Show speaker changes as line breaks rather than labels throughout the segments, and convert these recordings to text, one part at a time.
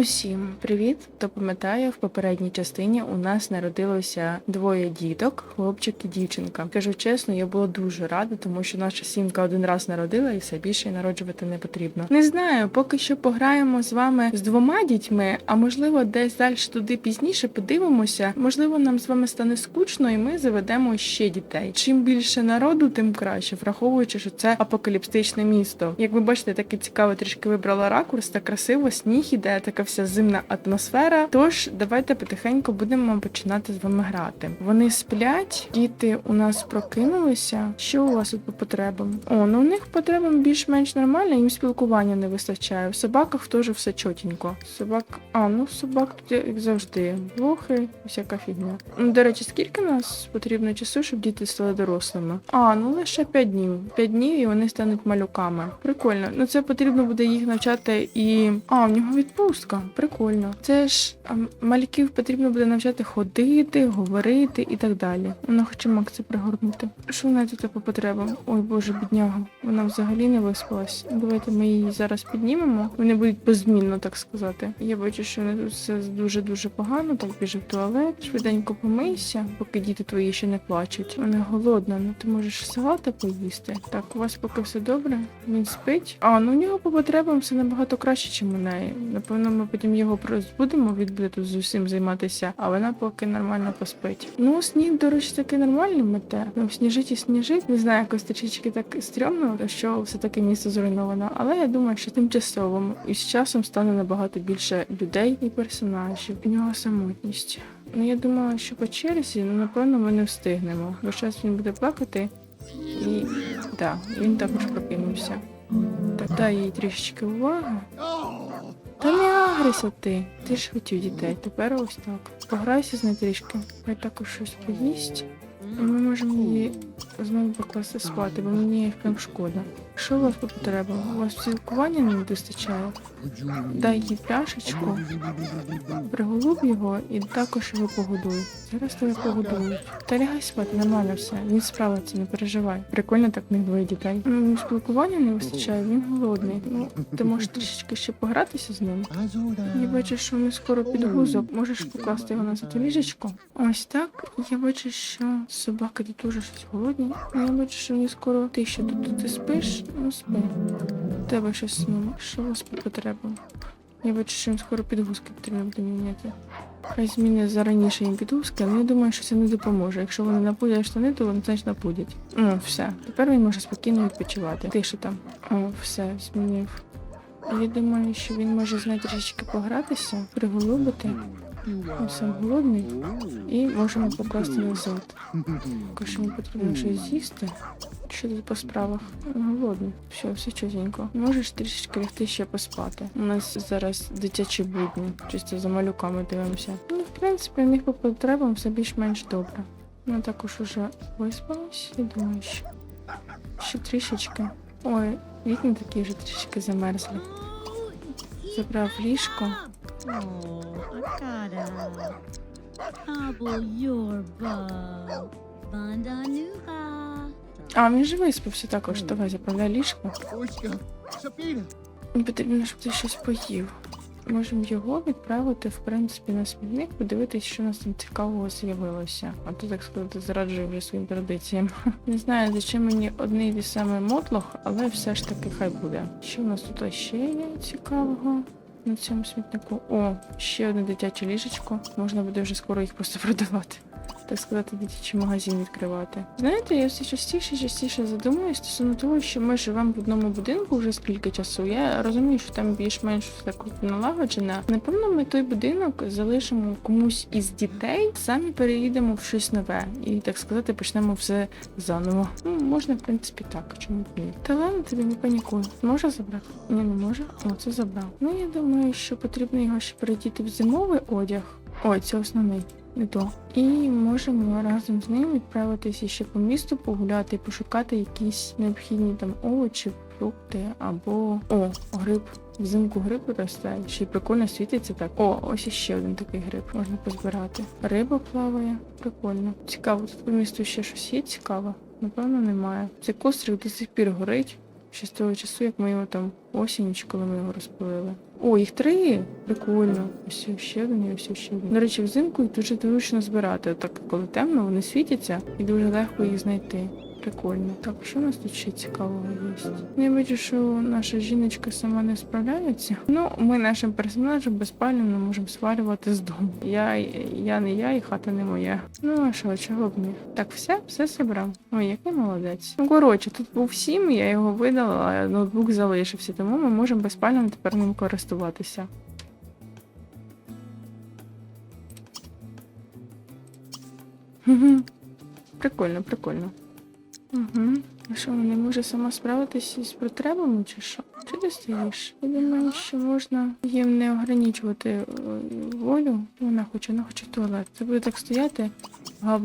Усім привіт! Хто пам'ятає, в попередній частині у нас народилося двоє діток, хлопчик і дівчинка. Кажу чесно, я була дуже рада, тому що наша сімка один раз народила і все більше народжувати не потрібно. Не знаю, поки що пограємо з вами з двома дітьми, а можливо, десь далі туди пізніше подивимося. Можливо, нам з вами стане скучно, і ми заведемо ще дітей. Чим більше народу, тим краще, враховуючи, що це апокаліптичне місто. Як ви бачите, таке цікаве трішки вибрала ракурс, так красиво, сніг іде, така вся зимна атмосфера. Тож давайте потихеньку будемо починати з вами грати. Вони сплять, діти у нас прокинулися. Що у вас тут по потребам? О, ну у них потребам більш-менш нормально, їм спілкування не вистачає. В собаках теж все чотенько. Собак, а ну собак тут як завжди. Блохи, всяка фігня. Ну, До речі, скільки нас потрібно часу, щоб діти стали дорослими? А, ну лише 5 днів. 5 днів і вони стануть малюками. Прикольно. Ну це потрібно буде їх навчати і. А, в нього відпустка. Прикольно. Це ж а, малюків потрібно буде навчати ходити, говорити і так далі. Вона хоче Макса пригорнути. Що в неї тут по потребам? Ой, боже, бідняга. Вона взагалі не виспалась. Давайте ми її зараз піднімемо. Вони будуть беззмінно, так сказати. Я бачу, що вони тут все дуже дуже погано. Так біжи в туалет. Швиденько помийся, поки діти твої ще не плачуть. Вона голодна, ну ти можеш салата поїсти. Так, у вас поки все добре. Він спить. А, ну у нього по потребам все набагато краще, ніж у неї. Напевно, ми потім його розбудемо, буде тут з усім займатися, а вона поки нормально поспить. Ну, сніг, до речі, таки нормальний мете. Ну, сніжить і сніжить. Не знаю, якось трішечки так стрьомно, що все таки місто зруйновано. Але я думаю, що тимчасово і з часом стане набагато більше людей і персонажів. У нього самотність. Ну, я думала, що по черзі, ну напевно, ми не встигнемо. Бо зараз він буде плакати, і так, він також прокинувся. Так, дай їй трішечки уваги. Та не агрися ти. Ти ж хотів дітей. Тепер ось так. Пограйся з нею трішки. Хай також щось поїсть. Ми можемо її знову покласти спати, бо мені їх прям шкода. Що у вас по потребам? У вас спілкування не вистачає? Дай їй пляшечку, приголуб його і також його погодуй. Зараз тебе погодують. Та лягай спати, нормально все. Він справиться, не переживай. Прикольно так них двоє дітей. Ну, спілкування не вистачає, він голодний. Ну, ти можеш трішечки ще погратися з ним. Я бачу, що він скоро під гузок. Можеш покласти його на ліжечко. Ось так. Я бачу, що собаки тут дуже щось голодні. Я бачу, що вони скоро ти ще тут ти спиш, ну спи. Тебе щось ну, що вас по потребам? Я бачу, що їм скоро підгузки потрібно буде міняти. Хай зміни зараніше їм підгузки, але я думаю, що це не допоможе. Якщо вони напудять штани, то вони значить напудять. Ну, все. Тепер він може спокійно відпочивати. Ти що там? О, все, змінив. Я думаю, що він може з трішечки погратися, приголубити. Сам голодний. І можемо покласти назад. Також йому потрібно щось з'їсти. Що тут по справах? Голодний. Все, все чотенько. Можеш трішечки лягти ще поспати. У нас зараз дитячі будні. Чисто за малюками дивимося. Ну, в принципі, у них по потребам все більш-менш добре. Ми також уже виспалися, я думаю, що ще трішечки. Ой, вікна такі вже трішки замерзли. Забрав ліжко.
Oh, Akada. Hobble your bow. Banda Nuha.
А, він же виспався також. Давай заправляй ліжко. Потрібно, щоб ти щось поїв. Можемо його відправити, в принципі, на смітник, подивитись, що у нас там цікавого з'явилося. А то, так сказати, зраджую вже своїм традиціям. Не знаю, за чим мені одний і саме мотлох, але все ж таки хай буде. Що у нас тут ще є цікавого? На цьому смітнику. О, ще одне дитяче ліжечко. Можна буде вже скоро їх просто продавати. Так сказати, дитячий магазин відкривати. Знаєте, я все частіше і частіше задумуюсь стосовно того, що ми живемо в одному будинку вже скільки часу. Я розумію, що там більш-менш все налагоджене. Напевно, ми той будинок залишимо комусь із дітей, самі переїдемо в щось нове і так сказати, почнемо все заново. Ну, можна, в принципі, так. Чому б ні? Та ладно, тобі не панікуй. Може забрати? Ні, не може. О, це забрав. Ну я думаю, що потрібно його ще передіти в зимовий одяг. Ой, це основний. Не. І можемо разом з ним відправитися ще по місту, погуляти пошукати якісь необхідні там овочі, фрукти або о, гриб. Взимку гриб росте, ще й прикольно світиться так. О, ось іще один такий гриб. Можна позбирати. Риба плаває, прикольно. Цікаво, тут по місту ще щось є цікаве. Напевно, немає. Цей кострик до сих пір горить. Ще з того часу, як ми його там осінь, коли ми його розпилили. О, їх три! Прикольно. Ось ще один і ось ще один. До речі, взимку їх дуже зручно збирати. Так коли темно, вони світяться і дуже легко їх знайти. Прикольно. Так, що у нас тут ще цікавого є? Я бачу, що наша жіночка сама не справляється. Ну, ми нашим персонажем безпально можемо свалювати з дому. Я, я не я, і хата не моя. Ну а що, чого б ні? Так, все, все зібрав. Ой, який молодець. Ну коротше, тут був сім, я його видала, а ноутбук залишився, тому ми можемо безпально тепер ним користуватися. Прикольно, прикольно. Угу. А що, вона може сама справитися із потребами чи що? Чи ти стоїш? Я думаю, що можна їм не ограничувати е, волю. Вона хоче, вона хоче туалет. Це буде так стояти, габ.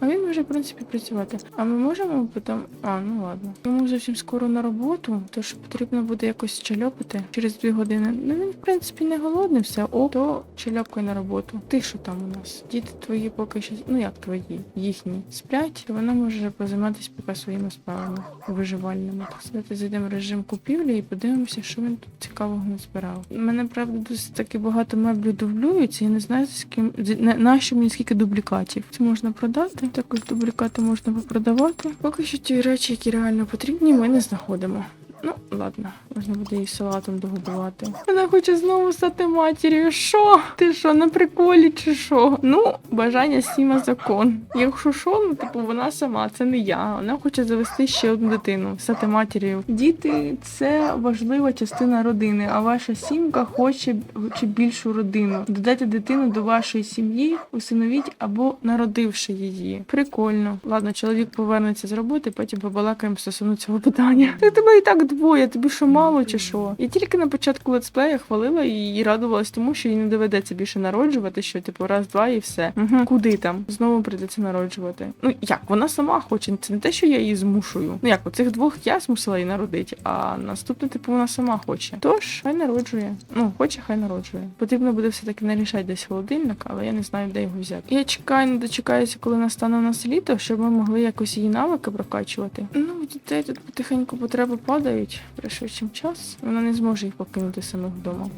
А він може, в принципі, працювати. А ми можемо потім. А, ну ладно. Йому зовсім скоро на роботу, тож потрібно буде якось чальопити через дві години. Ну він, в принципі, не голодний, все. О, то чальопкай на роботу. Ти що там у нас? Діти твої поки що. Ну як твої? Їхні сплять, то вона може позайматися поки своїми справами виживальними. Так зайдемо в режим купівлі і подивимося, що він тут цікавого не збирав. Мене правда досить таки багато меблів дублюється. Я не знаю з ким на що мені скільки дублікатів. Це можна продати. Також дублікати можна попродавати. Поки що ті речі, які реально потрібні, ми не знаходимо. Ну, ладно, можна буде її салатом догодувати. Вона хоче знову стати матір'ю. Що? Ти що, на приколі чи що? Ну, бажання сіма закон. Якщо що, ну типу вона сама, це не я. Вона хоче завести ще одну дитину, стати матір'ю. Діти це важлива частина родини, а ваша сімка хоче, хоче більшу родину. Додайте дитину до вашої сім'ї, усиновіть або народивши її. Прикольно. Ладно, чоловік повернеться з роботи, потім побалакаємо стосовно цього питання. Так тебе і так двоє, тобі що мало чи що? Я тільки на початку летсплея хвалила її і радувалась тому, що їй не доведеться більше народжувати, що типу раз-два і все. Угу. Куди там? Знову прийдеться народжувати. Ну як, вона сама хоче, це не те, що я її змушую. Ну як, оцих двох я змусила її народити, а наступне, типу, вона сама хоче. Тож, хай народжує. Ну, хоче, хай народжує. Потрібно буде все-таки нарішати десь холодильник, але я не знаю, де його взяти. Я чекаю, не дочекаюся, коли настане у нас літо, щоб ми могли якось її навики прокачувати. Ну, дітей тут потихеньку потреби падають пришвидшим час. Вона не зможе їх покинути самих вдома.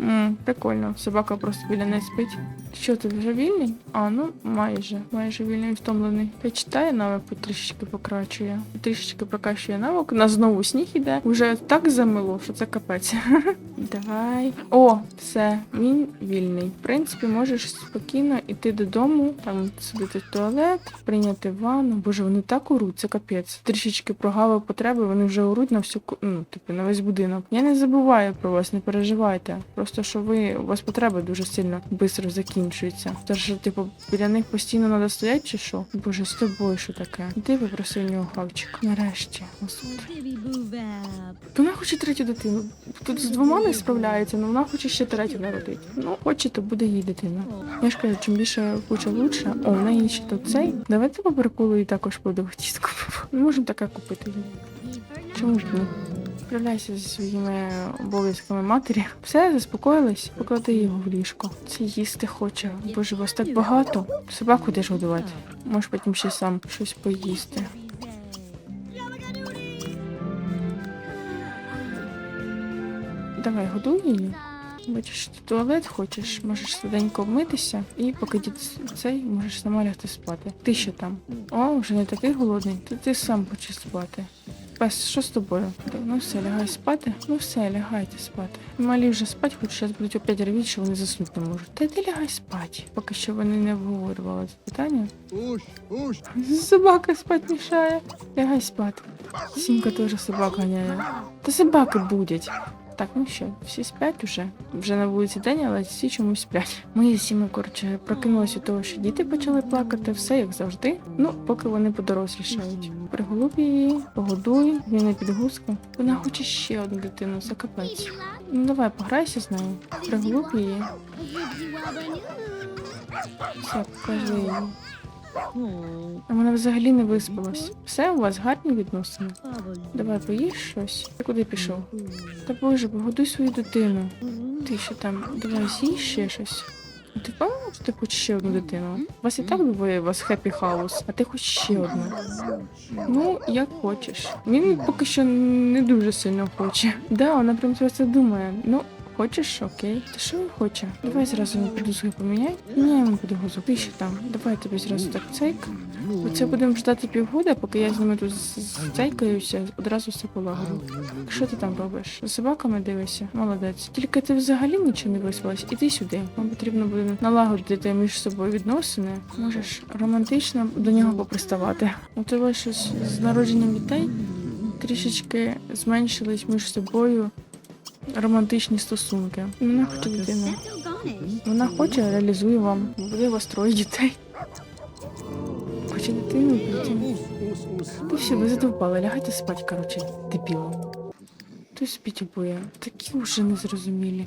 М, прикольно, собака просто біля неї спить. Що ти вже вільний? А, ну майже, майже вільний втомлений. Та читає навик трішечки покрачує. Трішечки прокачує навик. Нас знову сніг іде. Уже так замило, що це капець. Давай. О, все, він вільний. В принципі, можеш спокійно йти додому, там сидити в туалет, прийняти ванну. Боже, вони так уруть, це капець. Трішечки прогавив потреби, вони вже уруть на всю ну, типу, на весь будинок. Я не забуваю про вас, не переживайте. Просто що ви у вас потреби дуже сильно швидко закінчуються. Тож, що, типу, біля них постійно треба стояти чи що? Боже, з тобою що таке? Іди попроси в нього хавчик. Нарешті. Вона хоче третю дитину. Тут з двома не справляється, але вона хоче ще третю народити. Ну, хоче, то буде їй дитина. Я ж кажу, чим більше куча лучше. О, в неї ще тут цей. Давайте по і також буду хотіти Ми можемо таке купити. Чому ж ні? Справляйся зі своїми обов'язками матері. Все, заспокоїлись, поклади його в ліжко. Це їсти хоче. Боже, вас так багато. Собаку де ж годувати. Можеш потім ще сам щось поїсти. Давай, годуй її. Бачиш, ти туалет хочеш, можеш швиденько вмитися, і поки дід цей можеш сама лягти спати. Ти що там? О, вже не такий голодний, то ти сам хочеш спати. Пес, що з тобою? Так, Ну все, лягай спати. Ну все, лягайте спати. Малі вже спать, хоч зараз будуть опять ревіть, що вони заснути не можуть. Та йди лягай спать, поки що вони не обговорювали це питання. Собака спать мішає. Лягай спати. Сімка теж собак ганяє. Та собаки будять. Так, ну що, всі сплять уже. Вже на вулиці день, але всі чомусь сплять. Мої сіми, коротше, прокинулися того, що діти почали плакати, все як завжди. Ну, поки вони подорослішають. Приголуб її, погодуй, він на підгузку. Вона хоче ще одну дитину, це капець. Ну давай, пограйся з нею. Приголуб її. Все, покажи її. А вона взагалі не виспалась. Все, у вас гарні відносини. Давай поїж щось. Ти куди пішов? Та боже, погодуй свою дитину. Ти що там? Давай з'їж ще щось. Ти певна, що ти хочеш ще одну дитину? У вас і так двоє, у вас хеппі хаус, а ти хочеш ще одну. Ну, як хочеш. Він поки що не дуже сильно хоче. Да, вона прям про це думає. Ну, хочеш, окей. Ти що хоче? Давай зразу підузги поміняй. Міняємо підгузок. Ти ще там. Давай тобі зразу так цейк. Оце будемо ждати півгода, поки я з ними тут цейкаюся, одразу все полагодю. Що ти там робиш? За собаками дивишся? Молодець. Тільки ти взагалі нічого не виспалась. Іди сюди. Вам потрібно буде налагодити між собою відносини. Можеш романтично до нього поприставати. У тебе щось з народженням дітей трішечки зменшились між собою романтичні стосунки. Вона хоче дитину. Вона хоче, реалізує вам. Буде у вас троє дітей. Хоче дитину, дитину. Ти все, ви задовбали, лягайте спать, коротше, дебіло. Хтось спіть обоє. Такі вже незрозумілі.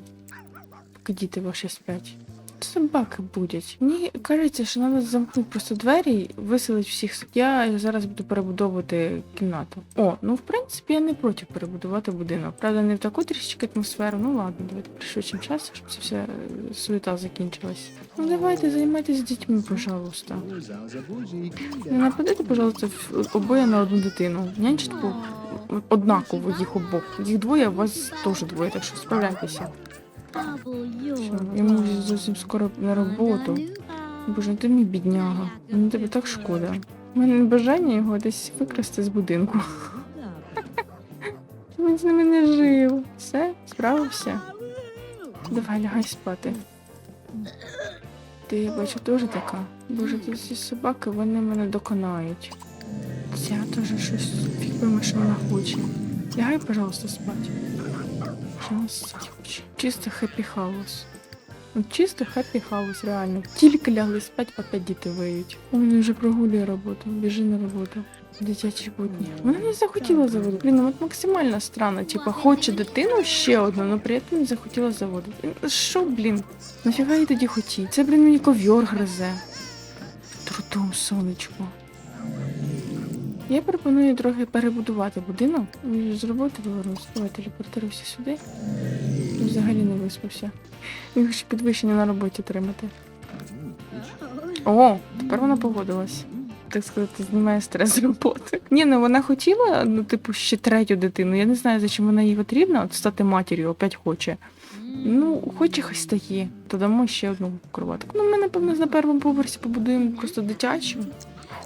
Поки діти ваші спять. Собаки будуть. Мені кажеться, що треба замкнути просто двері і виселити всіх. Я зараз буду перебудовувати кімнату. О, ну в принципі я не проти перебудувати будинок. Правда, не в таку трішечки атмосферу. Ну ладно, давайте пришвидшимо час, щоб це вся е, суета закінчилась. Ну давайте займайтесь дітьми, пожалуйста. Не нападайте, пожалуйста, в- обоє на одну дитину. Нянчить однаково їх обох. Їх двоє, у вас теж двоє, так що справляйтеся. Що, йому вже зовсім скоро на роботу. Боже, ти мій бідняга. Мені тебе так шкода. У мене бажання його десь викрасти з будинку. Він з ними не жив. Все, справився. Давай, лягай спати. Ти, я бачу, теж така. Боже, ті ці собаки, вони мене доконають. Ця теж щось фігуємо, що вона хоче. Лягай, пожалуйста, спать. Що вона? Чисто хеппі хаус. Чисто хеппі хаус, реально. Тільки лягли спать, опять діти виють. Він вже прогулює роботу, біжи на роботу. Дитячі будні. Вона не захотіла заводити. Блін, ну от максимально странно. Типа, хоче дитину ще одну, але при цьому не захотіла заводити. Що, блін? Нафіга їй тоді хотіть? Це, блін, мені ковьор гризе. Трудом, сонечко. Я пропоную трохи перебудувати будинок. Я ж З роботи повернувся. Давай телепортируйся сюди. Взагалі не виспався. Він хоче підвищення на роботі отримати. О, тепер вона погодилась. Так сказати, знімає стрес з роботи. Ні, ну вона хотіла, ну, типу, ще третю дитину. Я не знаю, за чим вона їй потрібна, от стати матір'ю, опять хоче. Ну, хоче хай стає, то дамо ще одну кроватку. Ну, ми, напевно, на першому поверсі побудуємо просто дитячу.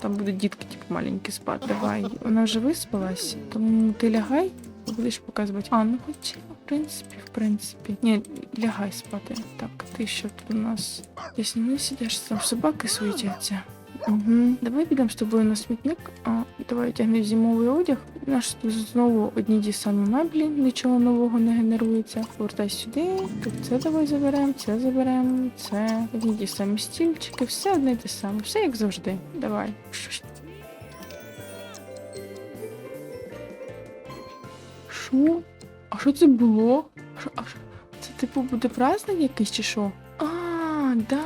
Там будуть дітки, типу, маленькі спати. Давай. Вона вже виспалась, тому ти лягай, будеш показувати. А, ну хоча, в принципі, в принципі. Ні, лягай спати. Так, ти що тут у нас? Десь не сидиш, там собаки суетяться. Угу. Давай підемо з тобою на смітник. А, давай одягни зимовий одяг. Наш тут знову одні ті самі меблі, нічого нового не генерується. Повертай сюди. Тут це давай заберемо, це заберемо, це одні ті самі стільчики, все одне те саме, все як завжди. Давай. Що? А що це було? Це типу буде праздник якийсь чи що? А, да.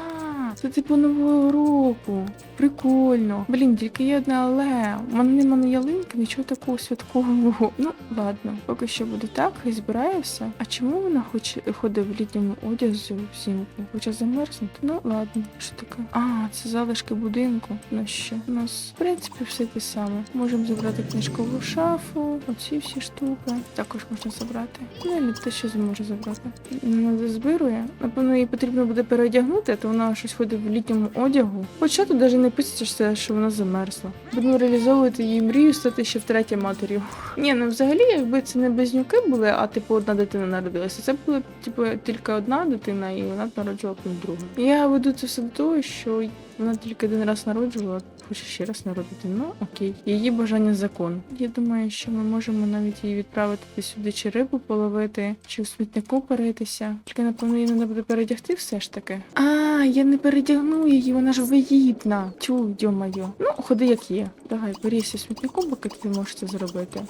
Це типу нового року. Прикольно. Блін, тільки є одне але. Мене нема ялинки, нічого такого святкового. Ну, ладно, поки що буде так, хай збирає все. А чому вона хоче ходить в літньому одязі взимку? Хоче замерзнути? Ну ладно, що таке? А, це залишки будинку. Ну що? У нас, в принципі, все те саме. Можемо забрати книжкову шафу, оці всі штуки. Також можна забрати. Ну, не те, що зможе забрати. Не зазбирує. Напевно, їй потрібно буде переодягнути, то вона щось ходить в літньому одягу. Хоча тут навіть не пишеться, що що вона замерзла. Будемо реалізовувати її мрію стати ще втретє матір'ю. Ні, ну взагалі, якби це не близнюки були, а типу одна дитина народилася. Це була типу тільки одна дитина, і вона народжувала другу. Я веду це все до того, що вона тільки один раз народжувала, хоче ще раз народити. Ну окей, її бажання закон. Я думаю, що ми можемо навіть її відправити сюди, чи рибу половити, чи у смітнику перейтися. Тільки напевно її треба буде передягти все ж таки. А, я не передягну її, вона ж вигідна. Тю, йо-моє. Ну, ходи як є. Давай, берися смітнику, поки ти можеш це зробити.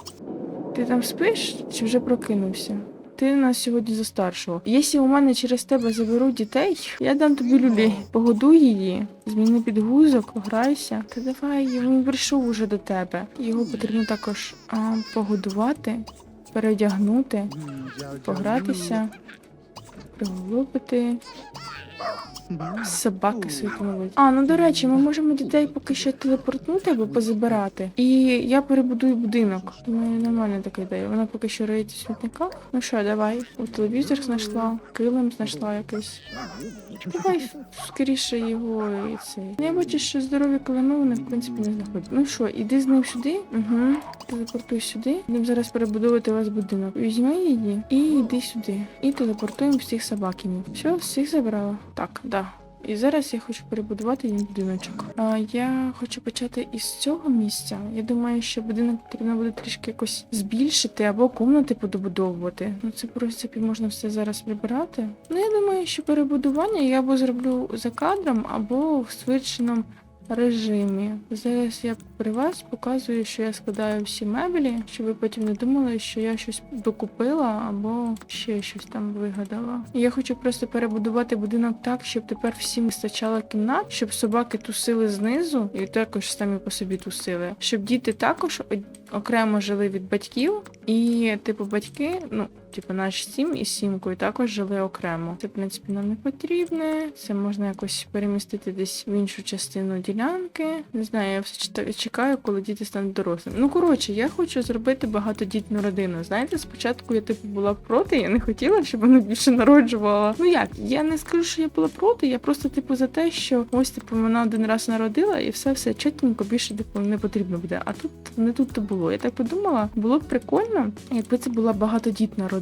Ти там спиш чи вже прокинувся? Ти нас сьогодні за старшого. Якщо у мене через тебе заберуть дітей, я дам тобі люлей. Погодуй її, зміни підгузок, пограйся. Та давай, він прийшов уже до тебе. Його потрібно також а, погодувати, передягнути, погратися, приголубити. Собаки свої. А, ну до речі, ми можемо дітей поки що телепортнути або позабирати. І я перебудую будинок. Думаю, нормальна така ідея. Вона поки що риється в смітниках. Ну що, давай. У телевізор знайшла, килим знайшла якийсь. Давай скоріше його і цей. Ну, Я бачу, що здорові килими вони в принципі не знаходять. Ну що, іди з ним сюди. Угу. Телепортуй сюди. Будемо зараз перебудовувати у вас будинок. Візьми її і йди сюди. І телепортуємо всіх собаків. Все, всіх забрала. Так, да. І зараз я хочу перебудувати її будиночок. А я хочу почати із цього місця. Я думаю, що будинок потрібно буде трішки якось збільшити або комнати подобудовувати. Ну це в принципі можна все зараз прибирати. Ну я думаю, що перебудування я або зроблю за кадром, або в швидшеному режимі. Зараз я при вас показую, що я складаю всі меблі, щоб ви потім не думали, що я щось докупила або ще щось там вигадала. Я хочу просто перебудувати будинок так, щоб тепер всім вистачало кімнат, щоб собаки тусили знизу і також самі по собі тусили. Щоб діти також окремо жили від батьків, і типу батьки, ну. Типу, наш сім і сімкою також жили окремо. Це, в принципі, нам не потрібне. Це можна якось перемістити десь в іншу частину ділянки. Не знаю, я все чекаю, коли діти стануть дорослими. Ну, коротше, я хочу зробити багатодітну родину. Знаєте, спочатку я типу була проти, я не хотіла, щоб вона більше народжувала. Ну як, я не скажу, що я була проти, я просто типу за те, що ось типу вона один раз народила і все все чітенько більше типу не потрібно буде. А тут не тут то було. Я так подумала, було б прикольно, якби це була багатодітна родина.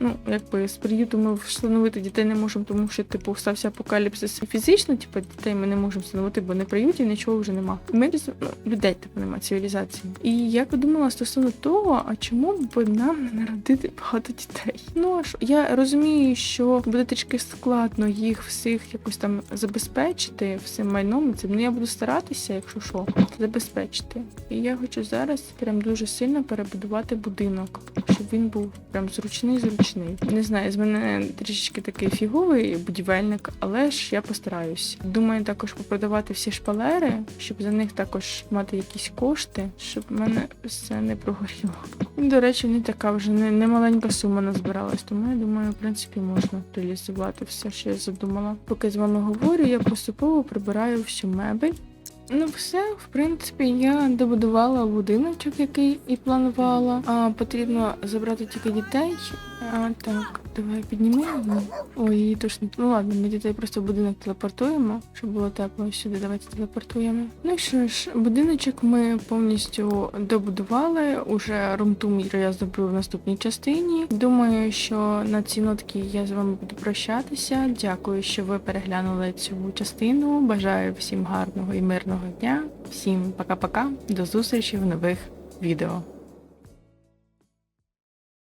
Ну, якби з приюту ми встановити дітей не можемо, тому що типу стався апокаліпсис фізично, типу дітей ми не можемо встановити, бо не приютів, нічого вже нема. Ми ну, людей типу нема цивілізації. І я подумала стосовно того, а чому б нам не народити багато дітей? Ну а я розумію, що буде трішки складно їх всіх якось там забезпечити всім майном. Цим ну я буду старатися, якщо що, забезпечити. І я хочу зараз прям дуже сильно перебудувати будинок, щоб він був прям зручний, зручний. Не знаю, з мене трішечки такий фіговий будівельник, але ж я постараюсь. Думаю, також попродавати всі шпалери, щоб за них також мати якісь кошти, щоб в мене все не прогоріло. До речі, не така вже не, не маленька сума назбиралась, тому я думаю, в принципі, можна реалізувати все, що я задумала. Поки з вами говорю, я поступово прибираю всю мебель. Ну, все, в принципі, я добудувала будиночок, який і планувала. А потрібно забрати тільки дітей. А, так, давай підніми її. Ой, її точно. Ну ладно, ми дітей просто в будинок телепортуємо, щоб було тепло сюди. Давайте телепортуємо. Ну що ж, будиночок ми повністю добудували. Уже румтум я зроблю в наступній частині. Думаю, що на цій нотці я з вами буду прощатися. Дякую, що ви переглянули цю частину. Бажаю всім гарного і мирного дня. Всім пока-пока. До зустрічі в нових відео.